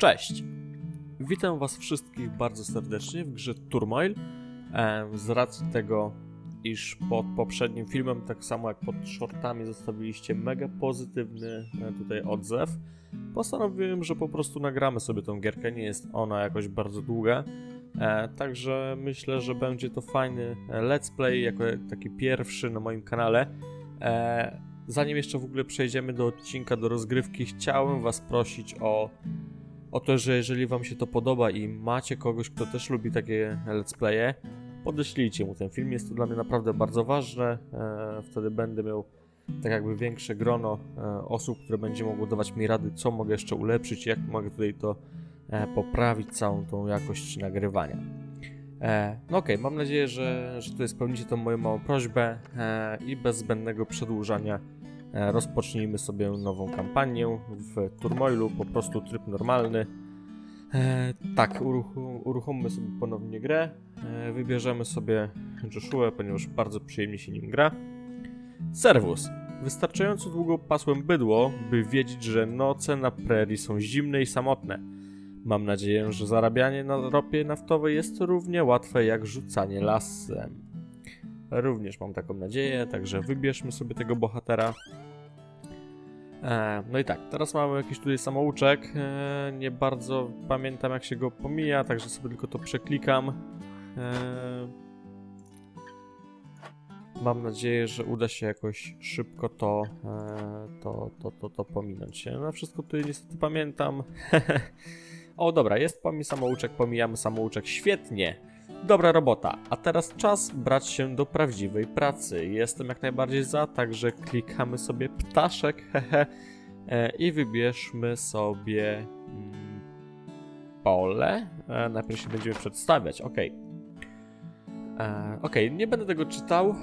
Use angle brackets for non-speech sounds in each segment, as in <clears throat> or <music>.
Cześć! Witam Was wszystkich bardzo serdecznie w grze Turmoil. Z racji tego, iż pod poprzednim filmem, tak samo jak pod shortami, zostawiliście mega pozytywny e, tutaj odzew, postanowiłem, że po prostu nagramy sobie tą gierkę. Nie jest ona jakoś bardzo długa. E, także myślę, że będzie to fajny e, let's play, jako taki pierwszy na moim kanale. Zanim jeszcze w ogóle przejdziemy do odcinka, do rozgrywki, chciałem Was prosić o, o to, że jeżeli Wam się to podoba i macie kogoś, kto też lubi takie let's playe, podeślijcie mu ten film. Jest to dla mnie naprawdę bardzo ważne. E, wtedy będę miał tak jakby większe grono e, osób, które będzie mogło dawać mi rady, co mogę jeszcze ulepszyć, jak mogę tutaj to e, poprawić, całą tą jakość nagrywania. No okej, mam nadzieję, że, że tutaj spełnicie tą moją małą prośbę i bez zbędnego przedłużania rozpocznijmy sobie nową kampanię w Turmoilu, po prostu tryb normalny. E, tak, uruchommy sobie ponownie grę, e, wybierzemy sobie Joshua, ponieważ bardzo przyjemnie się nim gra. Serwus. Wystarczająco długo pasłem bydło, by wiedzieć, że noce na prerii są zimne i samotne. Mam nadzieję, że zarabianie na ropie naftowej jest równie łatwe jak rzucanie lasem. Również mam taką nadzieję, także wybierzmy sobie tego bohatera. E, no i tak, teraz mamy jakiś tutaj samouczek. E, nie bardzo pamiętam jak się go pomija, także sobie tylko to przeklikam. E, mam nadzieję, że uda się jakoś szybko to, to, to, to, to pominąć. No wszystko tutaj niestety pamiętam. <laughs> O, dobra, jest pomi samouczek, pomijamy samouczek. Świetnie. Dobra robota. A teraz czas brać się do prawdziwej pracy. Jestem jak najbardziej za, także klikamy sobie ptaszek, <laughs> hehe. E, I wybierzmy sobie mm, pole. E, najpierw się będziemy przedstawiać, ok. E, ok, nie będę tego czytał.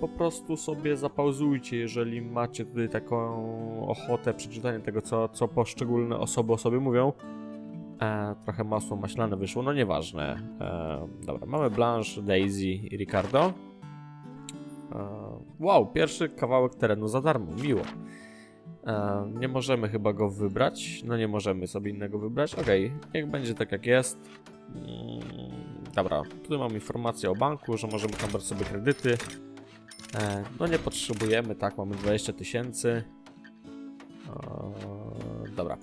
Po prostu sobie zapauzujcie, jeżeli macie tutaj taką ochotę przeczytania tego, co, co poszczególne osoby o sobie mówią. E, trochę masło maślane wyszło, no nieważne. E, dobra, mamy Blanche, Daisy i Ricardo. E, wow, pierwszy kawałek terenu za darmo, miło. E, nie możemy chyba go wybrać. No nie możemy sobie innego wybrać. Okej, niech będzie tak jak jest. Mm, dobra, tutaj mam informację o banku, że możemy tam brać sobie kredyty. E, no nie potrzebujemy, tak, mamy 20 tysięcy. E, dobra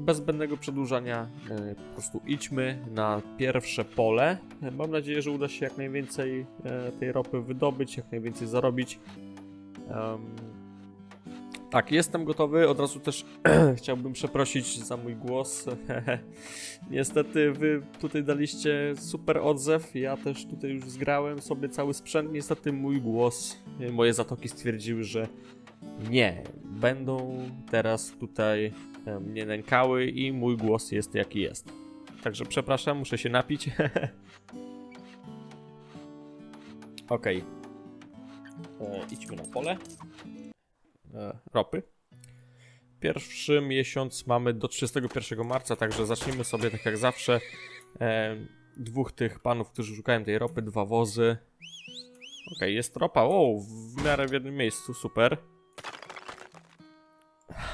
bez zbędnego przedłużania e, po prostu idźmy na pierwsze pole. Mam nadzieję, że uda się jak najwięcej e, tej ropy wydobyć, jak najwięcej zarobić. Tak, jestem gotowy. Od razu też <clears throat> chciałbym przeprosić za mój głos. <laughs> Niestety wy tutaj daliście super odzew. Ja też tutaj już zgrałem sobie cały sprzęt. Niestety mój głos, e, moje zatoki stwierdziły, że nie, będą teraz tutaj mnie nękały i mój głos jest jaki jest. Także przepraszam, muszę się napić. <laughs> Okej. E, Idźmy na pole. E, ropy. Pierwszy miesiąc mamy do 31 marca, także zacznijmy sobie tak jak zawsze. E, dwóch tych panów, którzy szukają tej ropy, dwa wozy. Okej, jest ropa. O, w miarę w jednym miejscu, super.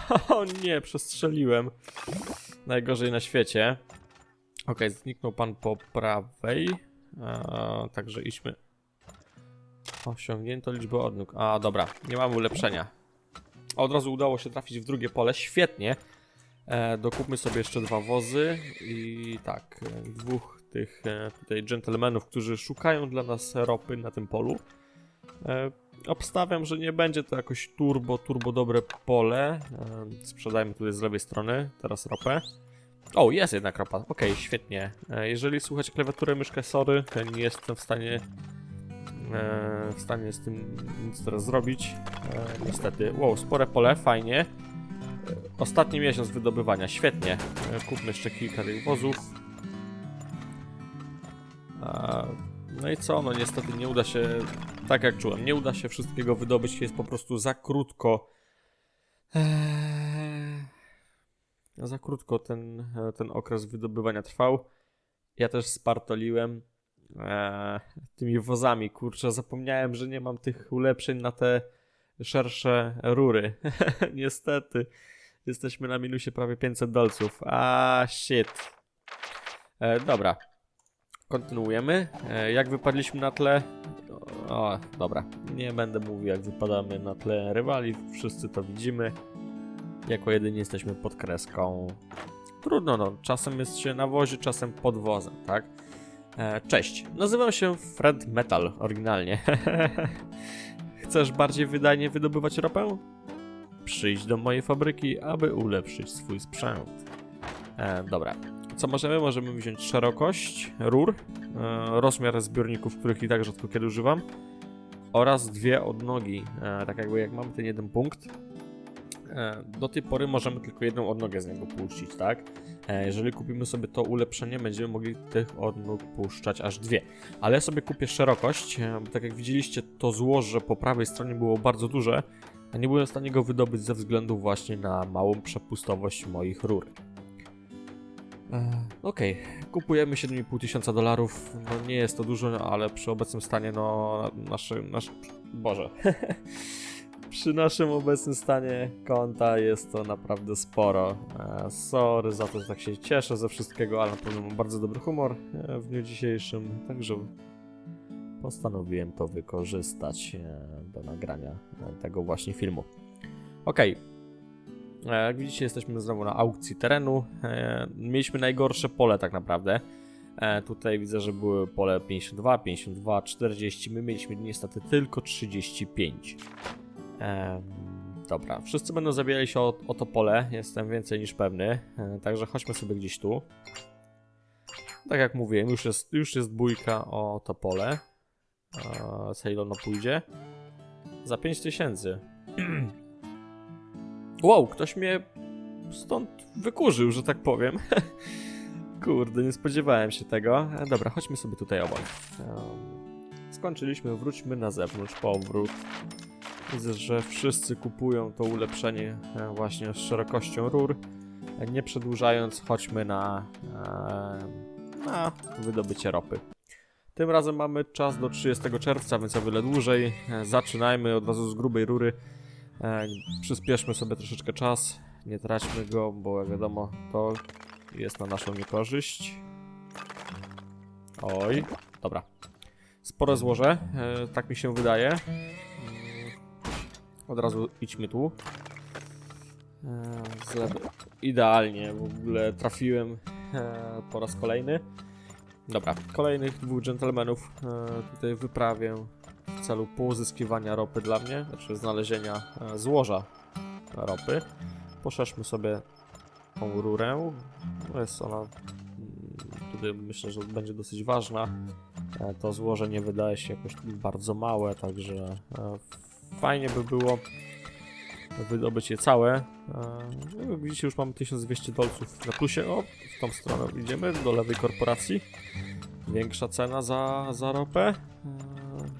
<laughs> O nie, przestrzeliłem. Najgorzej na świecie. Okej, zniknął pan po prawej. Eee, także idźmy. Osiągnięto liczbę odnóg. A, dobra, nie mamy ulepszenia. Od razu udało się trafić w drugie pole, świetnie. E, dokupmy sobie jeszcze dwa wozy i tak, e, dwóch tych e, tutaj dżentelmenów, którzy szukają dla nas ropy na tym polu. E, obstawiam, że nie będzie to jakoś turbo, turbo dobre pole. Sprzedajmy tutaj z lewej strony, teraz ropę. O, jest jednak ropa. Okej, świetnie. E, jeżeli słuchacie klawiaturę, myszkę, sorry, to nie jestem w stanie e, w stanie z tym nic teraz zrobić. E, niestety. Wow, spore pole, fajnie. Ostatni miesiąc wydobywania, świetnie. Kupmy jeszcze kilka tych wozów. No i co? No niestety nie uda się, tak jak czułem, nie uda się wszystkiego wydobyć, jest po prostu za krótko. Eee, za krótko ten, e, ten okres wydobywania trwał. Ja też spartoliłem eee, tymi wozami. Kurczę, zapomniałem, że nie mam tych ulepszeń na te szersze rury. <laughs> Niestety. Jesteśmy na minusie prawie 500 dolców. A shit. E, dobra. Kontynuujemy. E, jak wypadliśmy na tle. O, dobra. Nie będę mówił, jak wypadamy na tle rywali. Wszyscy to widzimy. Jako jedyni jesteśmy pod kreską. Trudno, no. Czasem jest się na wozie, czasem pod wozem, tak? E, cześć. Nazywam się Fred Metal oryginalnie. <laughs> Chcesz bardziej wydajnie wydobywać ropę? Przyjdź do mojej fabryki, aby ulepszyć swój sprzęt. E, dobra. Co możemy? Możemy wziąć szerokość rur, e, rozmiar zbiorników, których i tak rzadko kiedy używam, oraz dwie odnogi. E, tak jakby jak mamy ten jeden punkt, e, do tej pory możemy tylko jedną odnogę z niego puścić, tak? Jeżeli kupimy sobie to ulepszenie, będziemy mogli tych odnóg puszczać aż dwie. Ale ja sobie kupię szerokość, bo tak jak widzieliście, to złoże po prawej stronie było bardzo duże, a nie byłem w stanie go wydobyć ze względu właśnie na małą przepustowość moich rur. E, Okej, kupujemy 7,5 tysiąca dolarów. No nie jest to dużo, ale przy obecnym stanie, no nasze, nasz, Boże. <laughs> przy naszym obecnym stanie konta jest to naprawdę sporo. E, sorry za to, że tak się cieszę ze wszystkiego, ale na pewno mam bardzo dobry humor e, w dniu dzisiejszym, także postanowiłem to wykorzystać e, do nagrania tego właśnie filmu. Okej. E, Jak widzicie, jesteśmy znowu na aukcji terenu. E, Mieliśmy najgorsze pole tak naprawdę. E, Tutaj widzę, że były pole 52, 52, 40. My mieliśmy niestety tylko 35. Em, Dobra, wszyscy będą zabierali się o, o to pole, jestem więcej niż pewny. E, Także chodźmy sobie gdzieś tu. Tak jak mówiłem, już jest, już jest bójka o to pole. E, Ceylon pójdzie. Za 5000. <clears throat> wow, ktoś mnie stąd wykurzył, że tak powiem. <laughs> Kurde, nie spodziewałem się tego. Dobra, chodźmy sobie tutaj obok. Skończyliśmy, wróćmy na zewnątrz, powrót. Widzę, że wszyscy kupują to ulepszenie e, właśnie z szerokością rur. Nie przedłużając, chodźmy na, e, na wydobycie ropy. Tym razem mamy czas do 30 czerwca, więc o wiele dłużej. E, Zaczynajmy od razu z grubej rury. E, Przyspieszmy sobie troszeczkę czas. Nie traćmy go, bo jak wiadomo, to jest na naszą niekorzyść. Oj, dobra. Spore złoże, e, tak mi się wydaje. Mm, Od razu idźmy tu. E. Idealnie, w ogóle trafiłem po raz kolejny. Dobra, kolejnych dwóch dżentelmenów tutaj wyprawię w celu pozyskiwania ropy dla mnie, znaczy znalezienia e, złoża ropy. Poszerzmy sobie tą rurę. No Jest ona mm, tutaj myślę, że będzie dosyć ważna. E, To złoże nie wydaje się jakoś bardzo małe, także e, fajnie by było wydobyć je całe. E, no, Jak widzicie, już mamy 1200 dolców na plusie. O, w tą stronę idziemy, do lewej korporacji. Większa cena za, za ropę.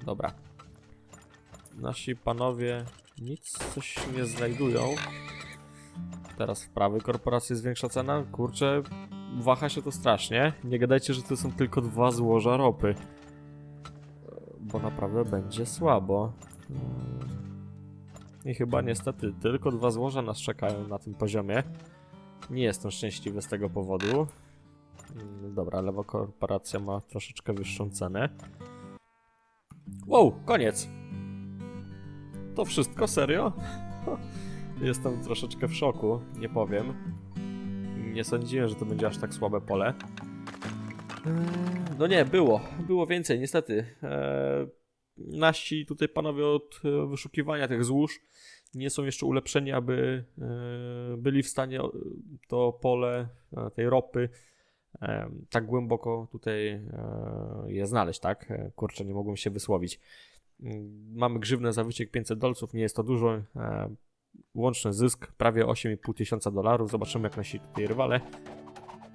Dobra. Nasi panowie nic coś nie znajdują. Teraz w prawej korporacji jest większa cena. Kurczę, waha się to strasznie. Nie gadajcie, że to są tylko dwa złoża ropy. Bo naprawdę będzie słabo. Mm. I chyba niestety tylko dwa złoża nas czekają na tym poziomie. Nie jestem szczęśliwy z tego powodu. Mm, Dobra, lewa korporacja ma troszeczkę wyższą cenę. Wow, koniec! To wszystko, serio? <laughs> Jestem troszeczkę w szoku, nie powiem. Nie sądziłem, że to będzie aż tak słabe pole. Eee, No nie, było. Było więcej, niestety. Eee, nasi tutaj panowie od e, wyszukiwania tych złóż nie są jeszcze ulepszeni, aby e, byli w stanie to pole e, tej ropy e, tak głęboko tutaj e, je znaleźć, tak? E, Kurczę, nie mogłem się wysłowić. Mm, Mamy grzywne za wyciek 500 dolców, nie jest to dużo. E, Łączny zysk prawie 8,5 tysiąca dolarów. Zobaczymy, jak nasi tutaj rywale.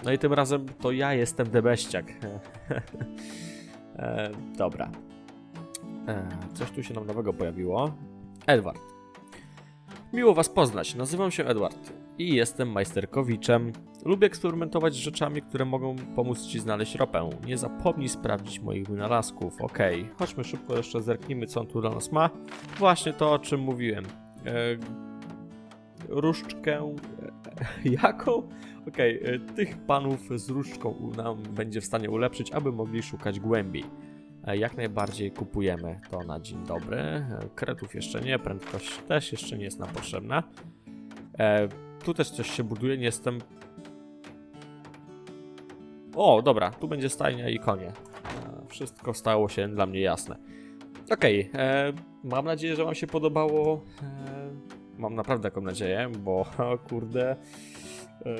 No i tym razem to ja jestem debeściak. <laughs> e, dobra. E, coś tu się nam nowego pojawiło. Edward. Miło Was poznać. Nazywam się Edward i jestem majsterkowiczem. Lubię eksperymentować z rzeczami, które mogą pomóc Ci znaleźć ropę. Nie zapomnij sprawdzić moich wynalazków. Okej, chodźmy szybko jeszcze zerknijmy, co on tu dla nas ma. Właśnie to, o czym mówiłem. E, różdżkę. <laughs> Jaką? Okej, e, tych panów z różdżką nam będzie w stanie ulepszyć, aby mogli szukać głębiej. Jak najbardziej kupujemy to na dzień dobry. E, Kretów jeszcze nie, prędkość też jeszcze nie jest nam potrzebna. E, tu też coś się buduje, nie jestem. O, dobra, tu będzie stajnia i konie. E, wszystko stało się dla mnie jasne. Okej, e, mam nadzieję, że Wam się podobało. E, mam naprawdę taką nadzieję, bo <laughs> kurde. E,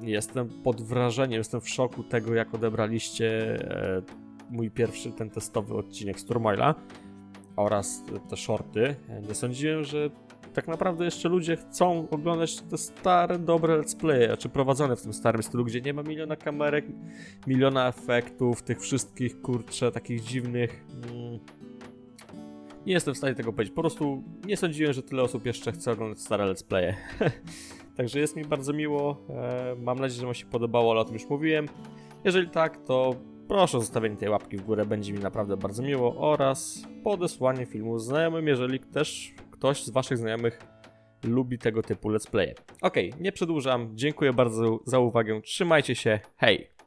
jestem pod wrażeniem, jestem w szoku tego, jak odebraliście e, mój pierwszy ten testowy odcinek z Turmoila oraz te shorty. E, Nie sądziłem, że tak naprawdę jeszcze ludzie chcą oglądać te stare, dobre let's playe, czy prowadzone w tym starym stylu, gdzie nie ma miliona kamerek, miliona efektów, tych wszystkich, kurczę, takich dziwnych... Mm, nie jestem w stanie tego powiedzieć. Po prostu nie sądziłem, że tyle osób jeszcze chce oglądać stare let's playe. <laughs> Także jest mi bardzo miło. E, mam nadzieję, że Wam się podobało, ale o tym już mówiłem. Jeżeli tak, to proszę o zostawienie tej łapki w górę, będzie mi naprawdę bardzo miło oraz podesłanie filmu znajomym, jeżeli też ktoś z Waszych znajomych lubi tego typu let's playe. Okej, nie przedłużam. Dziękuję bardzo za uwagę. Trzymajcie się. Hej!